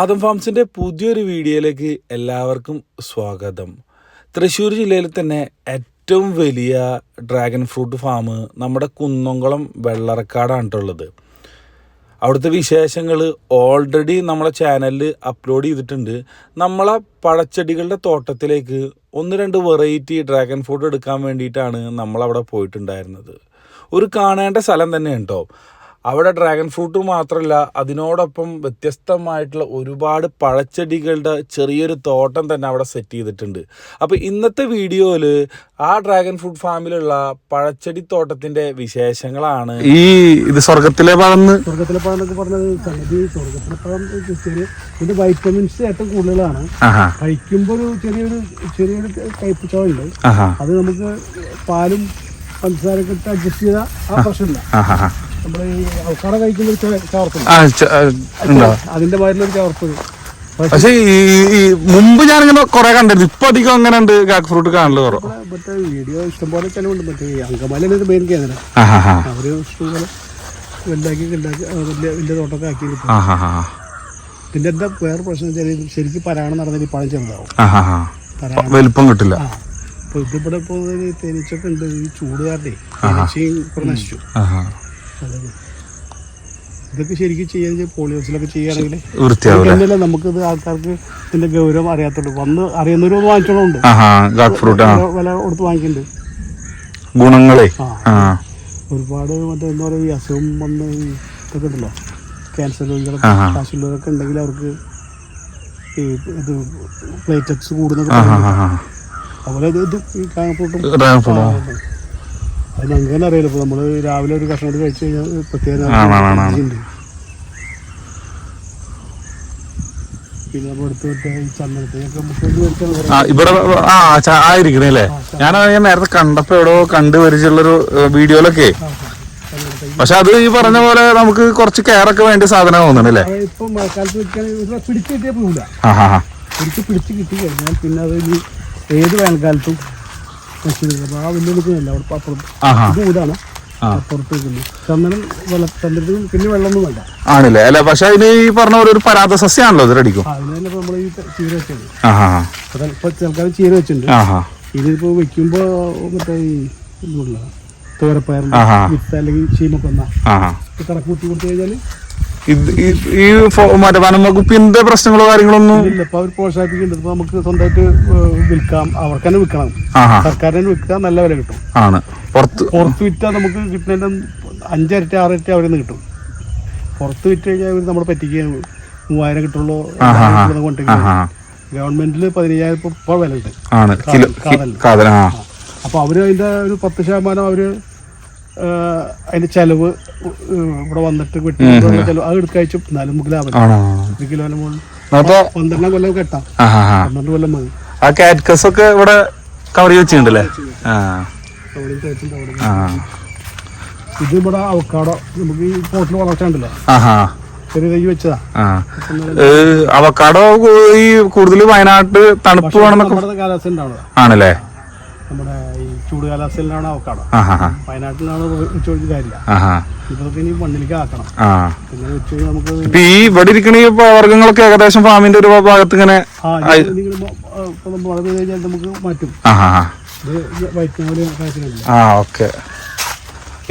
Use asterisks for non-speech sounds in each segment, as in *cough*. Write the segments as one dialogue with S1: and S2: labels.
S1: ആദം ഫാംസിന്റെ പുതിയൊരു വീഡിയോയിലേക്ക് എല്ലാവർക്കും സ്വാഗതം. തൃശ്ശൂർ ജില്ലയിൽ തന്നെ ഏറ്റവും വലിയ ഡ്രാഗൺ ഫ്രൂട്ട് ഫാം നമ്മുടെ കുന്നംകുളം വെള്ളറക്കാടാണ് ഉള്ളത് അവിടുത്തെ വിശേഷങ്ങൾ ഓൾറെഡി നമ്മളെ ചാനലിൽ അപ്ലോഡ് ചെയ്തിട്ടുണ്ട്. നമ്മളെ പഴച്ചെടികളുടെ തോട്ടത്തിലേക്ക് ഒന്ന് രണ്ട് വെറൈറ്റി ഡ്രാഗൺ ഫ്രൂട്ട് എടുക്കാൻ വേണ്ടിയിട്ടാണ് നമ്മളവിടെ പോയിട്ടുണ്ടായിരുന്നത്. ഒരു കാണേണ്ട സ്ഥലം തന്നെ കേട്ടോ അവിടെ ഡ്രാഗൺ ഫ്രൂട്ട് മാത്രമല്ല അതിനോടൊപ്പം വ്യത്യസ്തമായിട്ടുള്ള ഒരുപാട് പഴച്ചെടികളുടെ ചെറിയൊരു തോട്ടം തന്നെ അവിടെ സെറ്റ് ചെയ്തിട്ടുണ്ട്. അപ്പോൾ ഇന്നത്തെ വീഡിയോയിൽ ആ ഡ്രാഗൺ ഫ്രൂട്ട് ഫാമിലുള്ള പഴച്ചെടി തോട്ടത്തിന്റെ വിശേഷങ്ങളാണ്.
S2: ഈ ഇത് സ്വർഗത്തിലെ പഴന്ന്?
S3: സ്വർഗത്തിലെ പഴം എന്നൊക്കെ പറഞ്ഞത് സംഗതി സ്വർഗത്തിലെ പഴം ചെറിയ ഇതിന്റെ വൈറ്റമിൻസ് ഏറ്റവും കൂടുതലാണ്. കഴിക്കുമ്പോൾ ഒരു ചെറിയൊരു ചെറിയൊരു
S2: ആഹാ.
S3: അത് നമുക്ക് പാലും പഞ്ചസാരൊക്കെ ഇട്ട് അഡ്ജസ്റ്റ് ചെയ്താൽ ആ പ്രശ്നമില്ല. നമ്മൾ ഈ അവക്കാട കഴിക്കുമ്പോൾ ഒരു ചവ- ചവർപ്പുണ്ട്
S2: ആ ച- ആ, ഉണ്ടോ?
S3: അതിന്റെ മാതിരിലൊരു ചവർപ്പ് പക്ഷേ
S2: ഈ ഈ മുമ്പ് ഞാനിങ്ങനെ കൊറേ കണ്ടിരുന്നു. ഇപ്പൊ അധികം അങ്ങനെ ഉണ്ട് കാക്ക് ഫ്രൂട്ട് കാണൽ കുറവ്.
S3: മറ്റേ വീഡിയോ ഇഷ്ടംപോലെ ചെലവുണ്ട്. മറ്റേ അങ്കമാലിയാണ് മെയിൻ കേന്ദ്രം അവർ ഇഷ്ടംപോലെ വലുതാക്കി ഉണ്ടാക്കി വലിയ വലിയ തോട്ടമൊക്കെ ആക്കി പിന്നെ എന്താ വേറെ പ്രശ്നം വെച്ചാൽ ശരിക്കും പരാണം നടന്നാൽ ഈ പഴം ചെറുതാവും.
S2: വലിപ്പം കിട്ടില്ല.
S3: ഇപ്പൊ ഇതിവിടെ ഒരു തേനീച്ചൊക്കെ ഉണ്ട്. ഈ ചൂട് കാരണേ തേനീച്ചയും നശിച്ചു. ഇതൊക്കെ ശരിക്കും ചെയ്യാൻ പോളിയോസിലൊക്കെ ചെയ്യുകയാണെങ്കിൽ ഇത് ആൾക്കാർക്ക് ഇതിന്റെ ഗൗരവം അറിയാത്തുള്ളൂ. വന്ന് അറിയുന്നവരും വാങ്ങിച്ചോളുണ്ട്. വില- കൊടുത്ത് വാങ്ങിക്കുന്നുണ്ട്
S2: ഗുണങ്ങളെ.
S3: ഒരുപാട് മറ്റേ എന്താ പറയുക ഈ അസുഖം വന്ന് ഇതൊക്കെ ഉണ്ടല്ലോ ക്യാൻസർ രോഗികളൊക്കെ. കാശുള്ളവരൊക്കെ ഉണ്ടെങ്കിൽ അവർക്ക് ഈ ഇത് പ്ലേറ്ററ്റ്സ് കൂടുന്നത് അതുപോലെ ഇത് ഈ
S2: ഡ്രാഗൺ ഫ്രൂട്ട്.
S3: അത് ഞങ്ങൾക്ക് അറിയില്ല. ഇപ്പോൾ നമ്മൾ രാവിലെ ഒരു കഷ്ണം കൂടി കഴിച്ച് കഴിഞ്ഞാൽ പ്രത്യേകം
S2: ഇവിടെ ആ ആയിരിക്കണല്ലേ ആയിരിക്കണേ അല്ലേ? ഞാനത് ഞാൻ നേരത്തെ കണ്ടപ്പോ എവിടെ കണ്ടു പരിചയമുള്ളൊരു വീഡിയോയിലൊക്കെ. പക്ഷെ അത് ഈ പറഞ്ഞ പോലെ നമുക്ക് കുറച്ച് കെയർ ഒക്കെ വേണ്ടി സാധനം തോന്നുന്നു പിടിച്ചു
S3: അത് ഇപ്പം മഴക്കാലത്ത് വെക്കുകയാണെങ്കിൽ പിടിച്ച് കിട്ടിയാൽ പോകില്ല. പിടിച്ച് പിടിച്ച് കിട്ടി കഴിഞ്ഞാൽ പിന്നെ അത് ഏത് വേനൽക്കാലത്തും ആ വലിയ അവിടെ അപ്പുറം ഇത് കൂടാണ് വേണ്ട.
S2: ആണല്ലേ? അല്ല പക്ഷെ അതിന് ഈ പറഞ്ഞ പോലെ ഒരു പരാത സസ്യാണല്ലോ
S3: ഇതിലടിക്കും ചിലക്കാർ ചീര വെച്ചിട്ടുണ്ട്. ഇതിപ്പോ വെക്കുമ്പോ മറ്റേ
S2: തോരപ്പയർ
S3: വിത്ത് അല്ലെങ്കിൽ ചീമക്കൊന്ന
S2: ആഹാ.
S3: ഈ കണക്ക് കൂട്ടി കൊടുത്തു കഴിഞ്ഞാൽ
S2: ഇത് ഈ- മറ്റേ വനംവകുപ്പിന്റെ പ്രശ്നങ്ങളോ കാര്യങ്ങളൊന്നും
S3: ഇല്ല ഇപ്പൊ അവർ പ്രോത്സാഹിപ്പിക്കുന്നുണ്ട്. ഇപ്പൊ നമുക്ക് സ്വന്തമായിട്ട് വിൽക്കാം. അവർക്ക് തന്നെ വിൽക്കണം. സർക്കാരിന് വിൽക്കാൻ നല്ല വില കിട്ടും.
S2: ആണ്. പുറത്ത്
S3: പുറത്ത് വിറ്റാൽ നമുക്ക് കിട്ടുന്നതിന്റെ അഞ്ചരട്ടി ആറരട്ടി അവരിൽ നിന്ന് കിട്ടും. പുറത്ത് വിറ്റ് കഴിഞ്ഞാൽ അവർ നമ്മളെ പറ്റിക്ക് മൂവായിരം കിട്ടുള്ളൂ. കൊണ്ടെങ്കിൽ ഗവൺമെന്റിൽ പതിനയ്യായിരം ഇപ്പൊ വില ഉണ്ട്
S2: ആണ്. അവർ
S3: കാതൽ. അതിന്റെ ഒരു പത്ത് ശതമാനം അവർ അതിന്റെ ചെലവ് ഇവിടെ വന്നിട്ട് വെട്ടി ചെലവ് അത് എടുക്കയച്ചു എന്നാലും നമുക്ക് ലാഭം ഒരു കിലോന് മുകളിൽ. പന്ത്രണ്ടാം കൊല്ലം കെട്ടാം. പന്ത്രണ്ട് കൊല്ലം മതി.
S2: ആ കാറ്റ്കസ് ഒക്കെ ഇവിടെ കവർ വെച്ചിട്ടുണ്ടല്ലേ
S3: ഇത് ഇവിടെ അവക്കാടോ നമുക്ക് ഈ പോട്ടിൽ വളർച്ച ഉണ്ടല്ലോ
S2: ആഹാ
S3: ചെറിയ തൈ വെച്ചതാ.
S2: ആ. അവക്കാടോ ഈ കൂടുതൽ വയനാട്ട് തണുപ്പ് വേണമെന്നൊക്കെ ആണല്ലേ?
S3: നമ്മുടെ ചൂട് കാലാവസ്ഥയിലാണ് അവക്കാടോ. വയനാട്ടിലാണ് വെച്ച് കൊടുത്ത് കാര്യമില്ല. ഇതൊക്കെ ഇനി മണ്ണിലേക്ക് ആക്കണം. പിന്നെ വെച്ച് നമുക്ക്
S2: ഈ ഇവിടെ ഇരിക്കണ ഈ വർഗങ്ങളൊക്കെ ഏകദേശം ഫാമിന്റെ ഒരു ഭാഗത്ത് ഇങ്ങനെ
S3: മഴ പെയ്ത് കഴിഞ്ഞാൽ നമുക്ക് മാറ്റും.
S2: ആ. ഓക്കെ.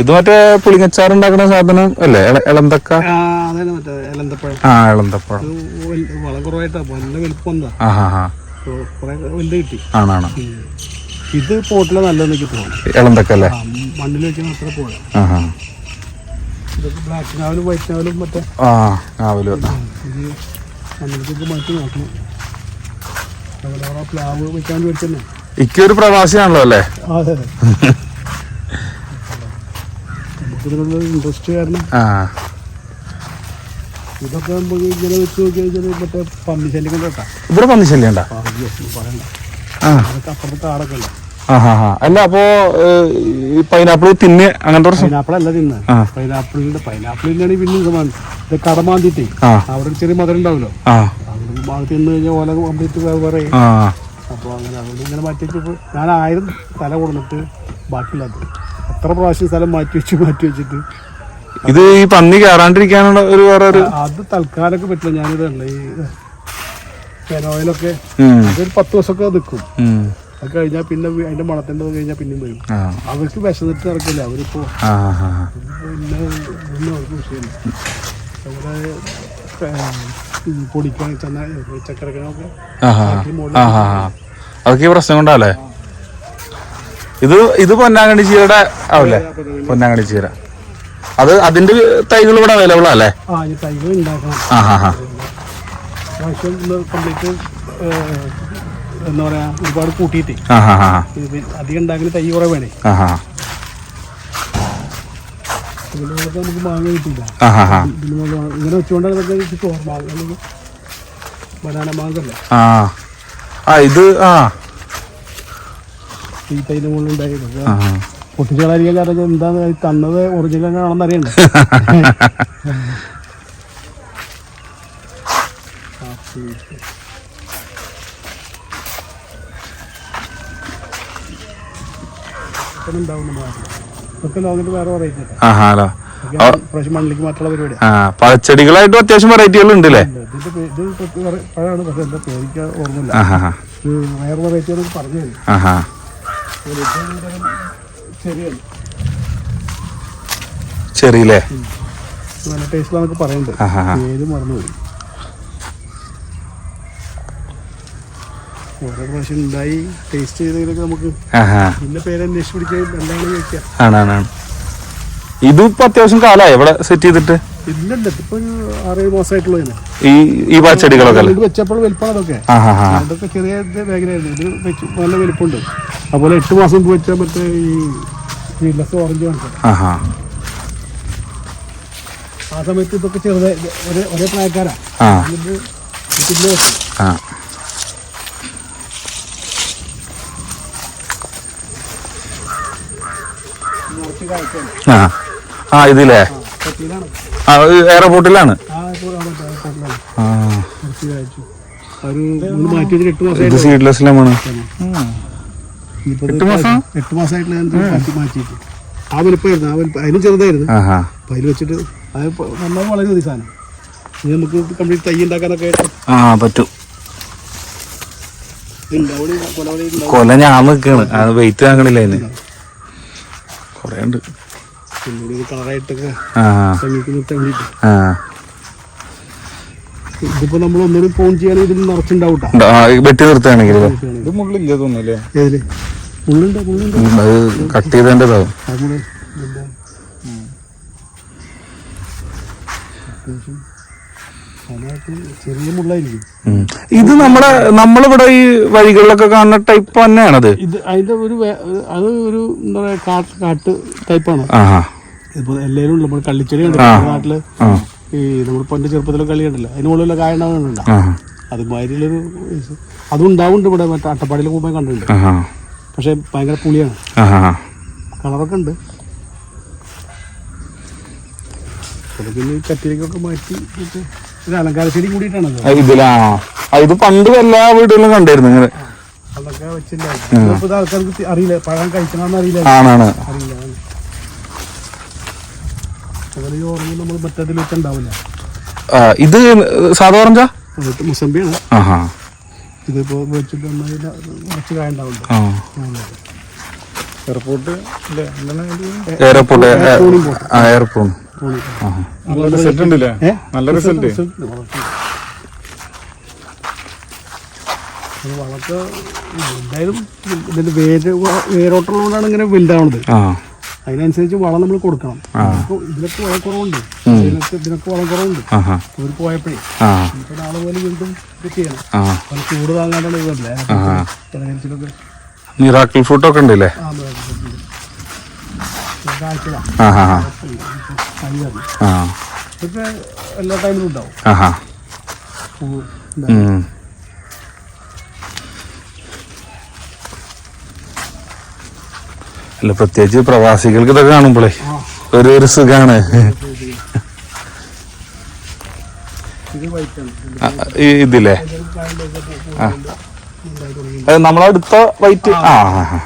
S2: ഇത് മറ്റേ പുളിങ്ങച്ചാർ ഉണ്ടാക്കുന്ന സാധനം അല്ലേ? ഇളന്തക്ക
S3: ആ വളം കുറവായിട്ടാ വല്ല വലുപ്പം
S2: ആണാണ്.
S3: ഇത് പോട്ടിലെ നല്ലതെന്ന് എനിക്ക് തോന്നുന്നു. മണ്ണിൽ വെച്ചാൽ അത്ര പോലെ ബ്ലാക്ക് നാവലും വൈറ്റ് നാവലും മറ്റേ
S2: ആ ആവൽ
S3: ഇത് മണ്ണിലേക്ക് മാറ്റി നോക്കണം. പ്ലാവ് വെക്കാൻ വേണ്ടി
S2: ഇക്കൊരു പ്രവാസിയാണല്ലോ അല്ലേ?
S3: അതെ ഇൻട്രസ്റ്റ് കാരണം ഇതൊക്കെ ഇങ്ങനെ വെച്ച് നോക്കിയാൽ മറ്റേ പന്നി ശല്യം കേട്ടാ
S2: ഇവിടെ പന്നി
S3: പറയണ്ട
S2: ആ
S3: അതൊക്കെ അപ്പുറത്ത് കാടൊക്കെ ഉണ്ട്.
S2: അല്ല അപ്പോ ഈ പൈനാപ്പിൾ തിന്ന് അങ്ങനത്തെ
S3: പൈനാപ്പിൾ അല്ല തിന്ന്. പൈനാപ്പിളിന്റെ പൈനാപ്പിളിന്റെ പിന്നെ സമാനം ഇത് കടമാന്തിട്ടേ അവിടെ ഒരു ചെറിയ മധുരം
S2: ഉണ്ടാവല്ലോ
S3: അവിടെ തിന്ന് കഴിഞ്ഞാൽ ഓല കംപ്ലീറ്റ് പറയും
S2: ആ.
S3: അപ്പോൾ അങ്ങനെ അതുകൊണ്ട് ഇങ്ങനെ മാറ്റി വെച്ചപ്പോ ഞാൻ ആയിരം തല കൊടുത്തിട്ട് ബാക്കിയില്ലാത്ത എത്ര പ്രാവശ്യം സ്ഥലം മാറ്റി വെച്ച് മാറ്റി വെച്ചിട്ട്.
S2: ഇത് ഈ പന്നി കയറാണ്ടിരിക്കാനുള്ള ഒരു വേറെ ഒരു
S3: അത് തൽക്കാലമൊക്കെ പറ്റില്ല. ഞാനിതല്ല ഈ ഫെനോയിലൊക്കെ അതൊരു പത്ത് ദിവസമൊക്കെ നിൽക്കും. അത് കഴിഞ്ഞാൽ പിന്നെ അതിന്റെ മണത്തിന്റെ കഴിഞ്ഞാൽ പിന്നെയും വരും. അവർക്ക് വിശന്നിട്ട് നടക്കില്ല. അവരിപ്പോ. പിന്നെ അവർക്ക് വിഷയമില്ല. നമ്മുടെ പൊടിക്കാൻ ചെന്ന
S2: ആ. അതൊക്കെ പ്രശ്നം കൊണ്ടല്ലേ? ഇത് ഇത് പൊന്നാങ്കണി ചീരയുടെ ആവില്ലേ? പൊന്നാങ്കണി ചീര. അത് അതിന്റെ തൈകൾ ഇവിടെ അവൈലബിൾ അല്ലേ?
S3: ആ തൈകൾ ഉണ്ടാക്കണം.
S2: ആ ഹാ ഹാ
S3: പ്രാവശ്യം കംപ്ലീറ്റ് എന്താ പറയാ ഒരുപാട് കൂട്ടിയിട്ട്. അധികം ഉണ്ടാക്കുന്ന തൈ കുറെ വേണേ നമുക്ക് മാങ്ങ കിട്ടില്ല ഇങ്ങനെ വെച്ചുകൊണ്ടാണ് ഇതൊക്കെ മാങ്ങ അല്ലെങ്കിൽ ബനാന മാങ്ങല്ല
S2: ആ ഇത് ആ.
S3: ഈ തൈന്റെ മുകളിൽ ഉണ്ടായിരുന്നു
S2: ആ.
S3: കാരണം എന്താന്ന് തന്നത് ഒറിജിനൽ ആണെന്ന് അറിയണ്ടേ. *laughs*
S2: പറഞ്ഞു അത്യാവശ്യം ആ ഉണ്ട് അല്ലേ ചെറിയില്ലേ?
S3: പറയുന്നുണ്ട് മറന്നുപോയി. ഓരോ പ്രാവശ്യം ഉണ്ടായി ടേസ്റ്റ് ചെയ്തതിലൊക്കെ നമുക്ക്
S2: ആ ഹാ
S3: പിന്നെ പേര് അന്വേഷിച്ച് പിടിക്കാൻ എന്താണ് ചോദിക്കാം.
S2: ആണാണ് ഇതിപ്പോ അത്യാവശ്യം കാലായി? ഇവിടെ സെറ്റ് ചെയ്തിട്ട്?
S3: ഇല്ലല്ല ഇതിപ്പോ ഒരു ആറേഴ് മാസമായിട്ടുള്ളൂ ഇതിന്.
S2: ഈ ഈ പഴച്ചെടികളൊക്കെ
S3: ഇത് വെച്ചപ്പോൾ വലുപ്പമാണ് അതൊക്കെ.
S2: ആ ഹാ ഹാ
S3: അതൊക്കെ ചെറിയ മേഖലയായിരുന്നു. ഇത് വെച്ച് നല്ല വലുപ്പമുണ്ട്. അതുപോലെ എട്ട് മാസം മുമ്പ് വെച്ചാൽ മറ്റേ ഈ ഓറഞ്ച് കാണിച്ചത്
S2: ആ
S3: സമയത്ത് ഇതൊക്കെ ചെറുതായി ഒരേ ഒരേ പ്രായക്കാരാ. ഇത്
S2: സീഡ്ലെസ്
S3: ഇത്
S2: എട്ട് മാസം?
S3: എട്ട് മാസമായിട്ടുള്ള ഇത് മാറ്റിയിട്ട്. ആ വലുപ്പമായിരുന്നു. ആ വലുപ്പം അതിനും ചെറുതായിരുന്നു.
S2: ആ ഹാ
S3: അപ്പം അതിൽ വെച്ചിട്ട് അത് ഇപ്പൊ നന്നായി വളരെ മതി സാധനം. നമുക്ക് കംപ്ലീറ്റ് തൈ ഉണ്ടാക്കാനൊക്കെ
S2: ആ പറ്റും. കൊല ഞാൻ നിൽക്കാണ് അത് വെയിറ്റ് ആക്കണില്ല അതിന്. ആ.
S3: ഇതിപ്പോ നമ്മൾ ഒന്നുകൂടി ഫോൺ ചെയ്യാൻ ഇതിൽ
S2: വെട്ടി നിർത്തുകയാണെങ്കിൽ.
S1: ഇത് മുള്ളില്ല തോന്നുന്നല്ലേ?
S2: കട്ട്
S3: അത്യാവശ്യം ചെറിയ മുള്ളായിരിക്കും.
S2: ഇത് നമ്മുടെ നമ്മളിവിടെ ഈ വഴികളിലൊക്കെ കാണുന്ന ടൈപ്പ് തന്നെയാണത്.
S3: ഇത് അതിന്റെ ഒരു അത് ഒരു എന്താ പറയാ കാട്ട് കാട്ട് ടൈപ്പാണ് ഇപ്പൊ എല്ലാവരും നമ്മൾ കള്ളിച്ചെടി ഉണ്ട്
S2: നാട്ടിൽ
S3: ഈ നമ്മൾ പണ്ട് ചെറുപ്പത്തിലെ കളി ഉണ്ടല്ലോ അതിന് മുകളിലുള്ള
S2: കായണ്ടാവുന്നുണ്ട്
S3: അതുമാതിരിയുള്ളൊരു. അതും ഉണ്ടാവുന്നുണ്ട് ഇവിടെ. മറ്റേ അട്ടപ്പാടിയിൽ പോകുമ്പോൾ കണ്ടിട്ടുണ്ട്. പക്ഷെ ഭയങ്കര പുളിയാണ്. കളറൊക്കെ ഉണ്ട്. പിന്നെ ചട്ടിലേക്കൊക്കെ മാറ്റി ഒരു അലങ്കാര ചെടി
S2: ഇത് പണ്ട് എല്ലാ വീടുകളിലും കണ്ടായിരുന്നു ഇങ്ങനെ.
S3: അതൊക്കെ വെച്ചില്ല. ഇപ്പൊ ആൾക്കാർക്ക് അറിയില്ല. പഴം കഴിക്കണമെന്ന് അറിയില്ല.
S2: ആണാണ്.
S3: അറിയില്ല. അതുപോലെ ഈ ഓറഞ്ച് നമ്മൾ മറ്റേതിൽ വെച്ചുണ്ടാവില്ല
S2: ആ, ഇത് സാധാ ഓറഞ്ചാ?
S3: മുസമ്പിയാണ്. ഇതിപ്പോ വെച്ചിട്ട് കുറച്ച് കായ
S1: എയർപോർട്ട്
S2: എയർപോർട്ട് എയർപോർട്ട്
S1: നല്ല റിസൾട്ട് ഉണ്ടല്ലേ?
S3: ഏ?
S1: നല്ല റിസൾട്ട്
S3: വളർത്ത് എന്തായാലും ഇതിന്റെ വേര് വ- ഇങ്ങനെ വലുതാവുന്നത്
S2: ആ.
S3: അതിനനുസരിച്ച് വളം നമ്മൾ കൊടുക്കണം. ഇതിനൊക്കെ ഇതിനൊക്കെ വളം കുറവുണ്ട്. ഇതിനൊക്കെ ഇതിനൊക്കെ വളം കുറവുണ്ട്. ഒരു പോയപ്പോഴേ ഇപ്പൊ നാളെ പോലെ വീണ്ടും ഇത് ചെയ്യണം. അത് ചൂട് താങ്ങാണ്ടാണ് ഇതല്ലേ
S2: മിറാക്കിൾ ഫ്രൂട്ടൊക്കെ ഉണ്ടല്ലേ
S3: ആ കാഴ്ചതാ
S2: ആ ഹാ ഹാ ആ
S3: ഇതൊക്കെ എല്ലാ ടൈമിലും ഉണ്ടാവും.
S2: അല്ല പ്രത്യേകിച്ച് പ്രവാസികൾക്ക് ഇതൊക്കെ
S3: കാണുമ്പോളേ
S2: ഒരു ഒരു സുഖാണ്. *laughs* ഇതില്ലേ? അത് നമ്മളടുത്ത വൈറ്റ്. ആ ആ, ആ.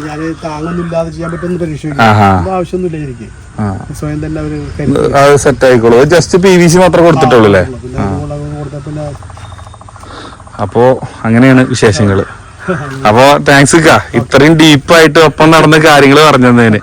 S3: ഞാൻ താങ്ങൊന്നും ഇല്ലാതെ ചെയ്യാൻ പറ്റുന്ന പരീക്ഷ
S2: ആഹാ.
S3: ആവശ്യമൊന്നുമില്ല എനിക്ക്.
S2: ആ.
S3: സ്വയം തന്നെ അവർ കരുതി.
S2: അത് സെറ്റ് ആയിക്കോളൂ. ജസ്റ്റ് പി വി സി മാത്രമേ കൊടുത്തിട്ടുള്ളൂ അല്ലേ?
S3: പിന്നെ മുളക് കൊടുത്ത പിന്നെ
S2: അപ്പോ അങ്ങനെയാണ് വിശേഷങ്ങൾ. അപ്പോ താങ്ക്സ് ഇക്ക ഇത്രയും ഡീപ്പായിട്ട് ഒപ്പം നടന്ന കാര്യങ്ങൾ പറഞ്ഞു തന്നതിന്.